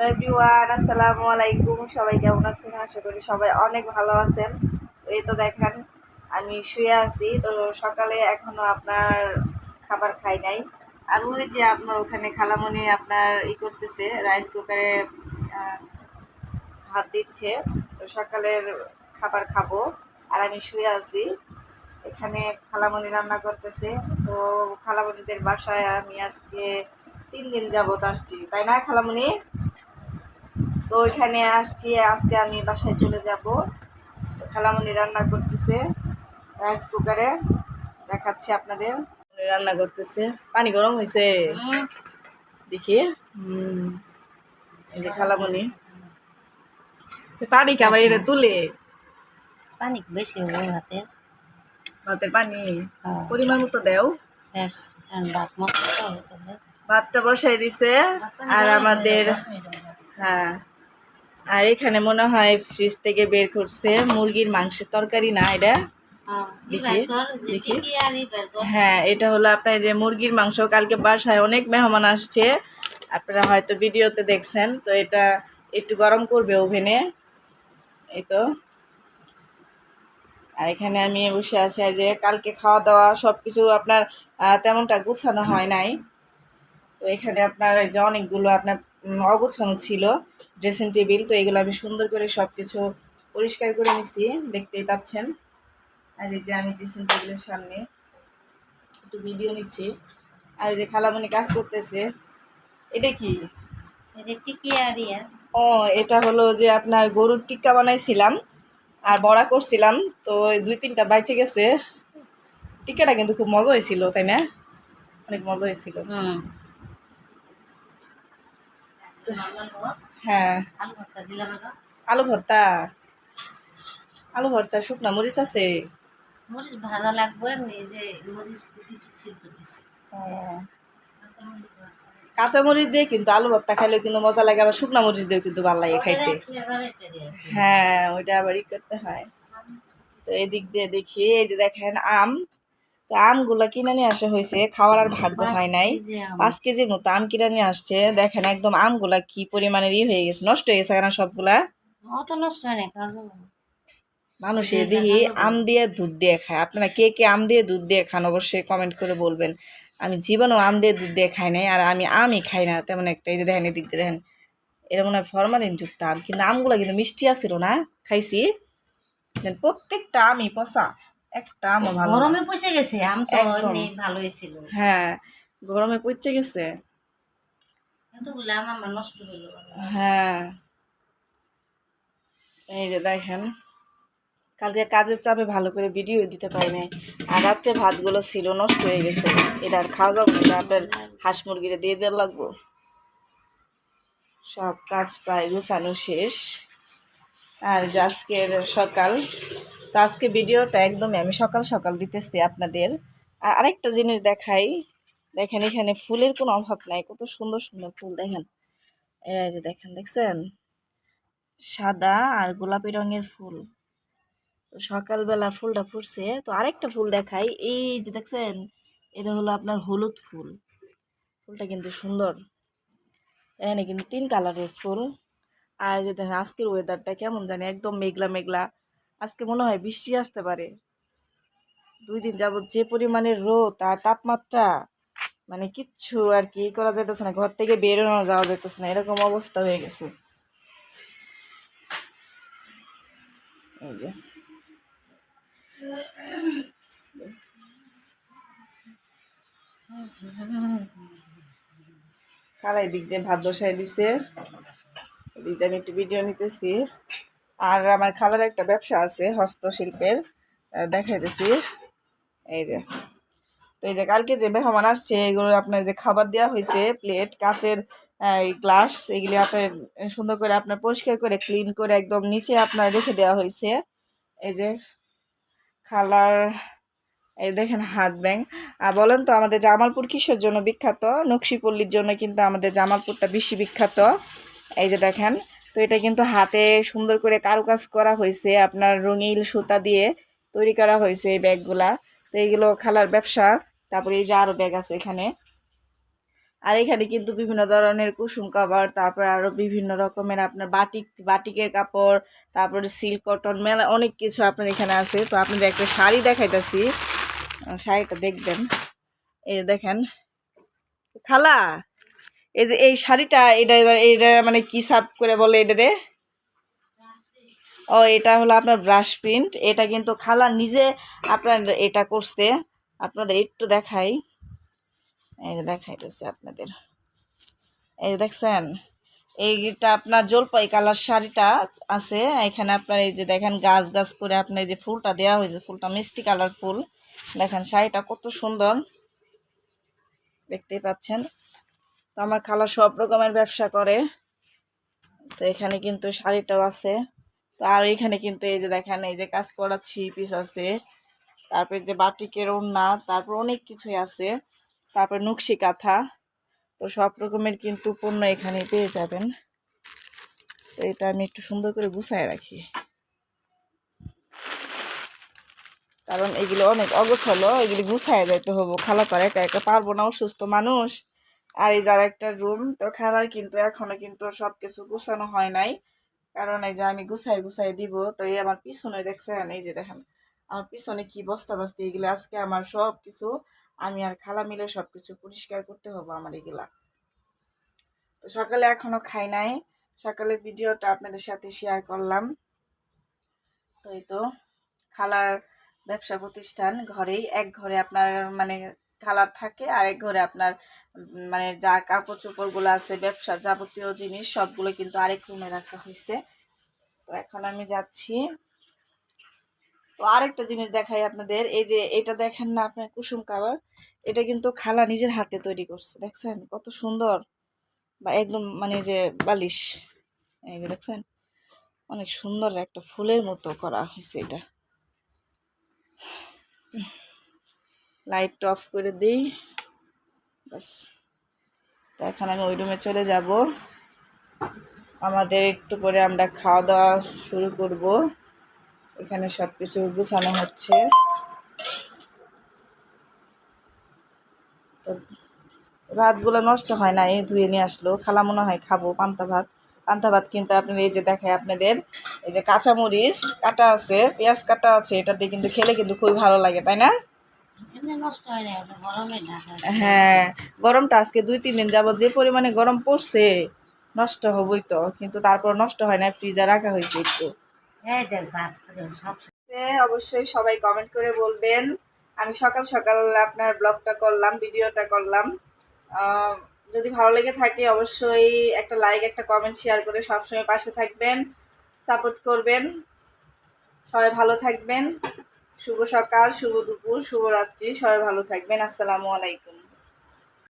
Hello everyone আসসালামু আলাইকুম। সবাই কেমন আছেন? আশা করি সবাই অনেক ভালো আছেন। এই তো দেখেন, আমি শুয়ে আছি। তো সকালে এখনও আপনার খাবার খাই নাই। আর ওই যে আপনার ওখানে খালামণি আপনার ই করতেছে রাইস কুকারে ভাত দিচ্ছে। তো সকালের খাবার খাব। আর আমি শুয়ে আছি। এখানে খালামণি রান্না করতেছে। তো খালামণিদের বাসায় আমি আজকে তিন দিন যাবত আসছি। তাই না খালামণি তো ওইখানে আসছি আজকে আমি বাসায় চলে যাব। তো খালামণি রান্না করতেছে রাইস কুকারে। দেখাচ্ছি আপনাদের। রান্না করতেছে। পানি গরম হয়েছে দেখি এই যে খালামণি তো পানি খাবার এটা তুলে। পানি বেশি হবে হাতে। ভাতের পানি? হ্যাঁ। পরিমাণ মতো দেও। ভাতটা বসাই দিছে। আর আমাদের হ্যাঁ। আর এখানে মনে হয় ফ্রিজ থেকে বের করছে মুরগির মাংসের তরকারি না এটা? হ্যাঁ, দেখি। হ্যাঁ এটা হলো আপনার যে মুরগির মাংস কালকে বাসায় অনেক মেহমান আসছে। আপনারা হয়তো ভিডিওতে দেখছেন তো এটা একটু গরম করবে ওভেনে। এই তো। আর এখানে আমি বসে আছি আর যে কালকে খাওয়া দাওয়া সব কিছু আপনার তেমনটা গুছানো হয় নাই। তো এখানে আপনার যে অনেকগুলো আপনার অগুছানো ছিল ড্রেসিং টেবিল তো এগুলো আমি সুন্দর করে সব কিছু পরিষ্কার করে নিছি দেখতেই পাচ্ছেন। আর এই যে আমি ড্রেসিং টেবিলের সামনে একটু ভিডিও নিচ্ছি। আর এই যে খালামণি কাজ করতেছে এটা কি? ও এটা হলো যে আপনার গরুর টিক্কা বানাইছিলাম আর বড়া করছিলাম তো দুই তিনটা বাইচে গেছে। টিক্কাটা কিন্তু খুব মজা হয়েছিল তাই না? অনেক মজা হয়েছিল হ্যাঁ। আলু ভর্তা। আলু ভর্তা শুকনা মরিচ আছে? মরিচ ভাজা লাগবে এমনি যে মরিচ সিদ্ধ দিছি। কাঁচা মরিচ দিয়ে কিন্তু আলু ভর্তা খাইলেও কিন্তু মজা লাগে আবার শুকনা মরিচ দিয়েও কিন্তু ভালো লাগে খাইতে। হ্যাঁ ওইটা আবার ই করতে হয়। তো এদিক দিয়ে দেখি এই যে দেখেন আম। তো আমগুলো কিনে নিয়ে আসা হয়েছে খাওয়ার আর ভাগ্য হয় নাই। পাঁচ কেজির মতো আম কিনে নিয়ে আসছে। দেখেন একদম আমগুলা কি পরিমাণের ই হয়ে গেছে নষ্ট হয়ে গেছে কেন সবগুলা? নষ্ট হয় মানুষে দেখি আম দিয়ে দুধ দিয়ে খায়। আপনারা কে কে আম দিয়ে দুধ দিয়ে খান অবশ্যই কমেন্ট করে বলবেন। আমি জীবনেও আম দিয়ে দুধ দিয়ে খাই নাই আর আমি আমই খাই না তেমন একটা এই যে দেখেন এদিক দিয়ে দেখেন এরা মনে হয় ফরমালিন যুক্ত আম কিন্তু আমগুলো কিন্তু মিষ্টি আছিল না খাইছি। দেন প্রত্যেকটা আমই পচা। একটা আমও ভালো গরমে পচে গেছে আম তো এমনি ভালোই ছিল। হ্যাঁ গরমে পচে গেছে। আম আমার নষ্ট হইল হ্যাঁ। এই যে দেখেন কালকে কাজের চাপে ভালো করে ভিডিও দিতে পারি নাই। আর রাত্রে ভাতগুলো ছিল নষ্ট হয়ে গেছে। এটা আর খাওয়া যাব না আপনার হাঁস মুরগিরে দিয়ে দেওয়া লাগবো। সব কাজ প্রায় গোছানো শেষ। আর আজকের সকাল তো আজকে ভিডিওটা একদমই আমি সকাল সকাল দিতেছি আপনাদের। আর আরেকটা জিনিস দেখাই। দেখেন, এখানে ফুলের কোনো অভাব নাই। কত সুন্দর সুন্দর ফুল দেখেন। এরা যে দেখেন, দেখছেন? সাদা আর গোলাপি রঙের ফুল। তো সকালবেলা ফুলটা ফুটছে। তো আরেকটা ফুল দেখাই। এই যে দেখছেন, এটা হলো আপনার হলুদ ফুল। ফুলটা কিন্তু সুন্দর। এখানে কিন্তু তিন কালারের ফুল। আর যে দেখেন, আজকের ওয়েদারটা কেমন জানি একদম মেঘলা মেঘলা। আজকে মনে হয় বৃষ্টি আসতে পারে। দুই দিন যাবত যে পরিমাণের রোদ আর তাপমাত্রা মানে কিচ্ছু আর কি করা যাইতেছে না, ঘর থেকে বেরোনো যাওয়া যাইতেছে না, এরকম অবস্থা হয়ে গেছে। এই যে। দিক দিয়ে ভাত বসাই দিছে, এদিক দিয়ে আমি একটু ভিডিও নিতেছি। আর আমার খালার একটা ব্যবসা আছে হস্তশিল্পের দেখাইতেছি। এই যে, তো এই যে কালকে যে মেহমান আসছে, এগুলো আপনার যে খাবার দেওয়া হয়েছে প্লেট কাচের গ্লাস এগুলি আপনার সুন্দর করে আপনার পরিষ্কার করে ক্লিন করে একদম নিচে আপনার রেখে দেওয়া হয়েছে এই যে, খালার, এই দেখেন হাত ব্যাং। আর বলেন তো, আমাদের জামালপুর কিসের জন্য বিখ্যাত? নকশিপল্লির জন্য কিন্তু আমাদের জামালপুরটা বেশি বিখ্যাত। এই যে দেখেন তো এটা কিন্তু হাতে সুন্দর করে কারুকাজ করা হয়েছে, আপনার রঙিল সুতা দিয়ে তৈরি করা হয়েছে এই ব্যাগগুলা। তো এইগুলো খালার ব্যবসা, তারপরে এই যে আরও ব্যাগ আছে এখানে। আর এখানে কিন্তু বিভিন্ন ধরনের কুসুম কাপড় তারপর আরও বিভিন্ন রকমের আপনার বাটিক, বাটিকের কাপড়, তারপর সিল্ক, কটন, মেলা অনেক কিছু আপনার এখানে আছে। তো আপনাদের একটা শাড়ি দেখাইতেছি। শাড়িটা দেখবেন। এই দেখেন। খালা! এই যে এই শাড়িটা, এটা এটা মানে কি সাপ করে বলে এটা রে? ও, এটা হলো আপনার ব্রাশ প্রিন্ট এটা কিন্তু খালা নিজে আপনার এটা করছে। আপনাদের একটু দেখাই। এই যে দেখাইতেছে আপনাদের। এই দেখছেন? এইটা আপনার জলপাই কালার শাড়িটা আছে। এখানে আপনার এই যে দেখেন গাছ গাছ করে আপনার এই যে ফুলটা দেওয়া হয়েছে। ফুলটা মিষ্টি কালার ফুল। দেখেন শাড়িটা কত সুন্দর। দেখতেই পাচ্ছেন? তো আমার খালা সব রকমের ব্যবসা করে। তো এখানে কিন্তু শাড়িটাও আছে। তো আর এখানে কিন্তু এই যে দেখেন, এই যে কাজ করা পিস আছে। তারপর যে বাটিকের ওড়না, তারপর অনেক কিছুই আছে। তারপর নকশি কাঁথা। তো সব রকমের কিন্তু পণ্য এখানে পেয়ে যাবেন। তো এটা আমি একটু সুন্দর করে গুছায় রাখি। কারণ এগুলো অনেক অগোছালো, এগুলি গুছায় যাইতে হব। খালা আর একা একা পারব না, অসুস্থ মানুষ। আর এই যার একটা রুম তো খালার কিন্তু এখনও কিন্তু সব কিছু গুছানো হয় নাই। কারণ এই যে আমি গুছাই গুছাই দিব, তো এই আমার পিছনে দেখছেন, এই যে দেখেন, আমার পিছনে কি বস্তা বস্তি এগুলো, আজকে আমার সব কিছু আমি আর খালা মিলে সব কিছু পরিষ্কার করতে হবে আমার এগুলা। তো সকালে এখনও খাই নাই সকালে ভিডিওটা আপনাদের সাথে শেয়ার করলাম। তো এই তো, খালার ব্যবসা প্রতিষ্ঠান, ঘরেই, এক ঘরে আপনার মানে খালার থাকে আর এক ঘরে আপনার মানে যা কাপড় চোপড়গুলো আছে ব্যবসার যাবতীয় জিনিস, সবগুলো কিন্তু আরেক রুমে রাখা হয়েছে। তো এখন আমি যাচ্ছি। তো আরেকটা জিনিস দেখাই আপনাদের, এই যে এটা দেখেন না আপনার কুসুম কাবার এটা কিন্তু খালা নিজের হাতে তৈরি করছে, দেখছেন? কত সুন্দর। বা একদম মানে যে বালিশ, এই যে দেখছেন? অনেক সুন্দর একটা ফুলের মতো করা হয়েছে এটা। লাইটটা অফ করে দিই। বাস তো এখন আমি ওই রুমে চলে যাব। আমাদের একটু পরে আমরা খাওয়া দাওয়া শুরু করব। এখানে সব কিছু গুছানো হচ্ছে। তো ভাতগুলো নষ্ট হয় না, এই ধুয়ে নিয়ে আসলো। খালা মনে হয় খাব পান্তা ভাত। পান্তা ভাত কিন্তু আপনার এই যে দেখায় আপনাদের, এই যে কাঁচামরিচ কাটা আছে, পেঁয়াজ কাটা আছে, এটা দিয়ে কিন্তু খেলে কিন্তু খুবই ভালো লাগে, তাই না? হয় গরমটা আজকে দুই তিন দিন যাবত যে পরিমাণে গরম পড়ছে নষ্ট হবই তো কিন্তু তারপর নষ্ট হয় না ফ্রিজে রাখা হয়েছে একটু। অবশ্যই সবাই কমেন্ট করে বলবেন। আমি সকাল সকাল আপনার ব্লগটা করলাম ভিডিওটা করলাম। যদি ভালো লেগে থাকে অবশ্যই একটা লাইক একটা কমেন্ট শেয়ার করে সবসময় পাশে থাকবেন সাপোর্ট করবেন। সবাই ভালো থাকবেন। শুভ সকাল শুভ দুপুর শুভ রাত্রি। সবাই ভালো থাকবেন। আসসালামু আলাইকুম।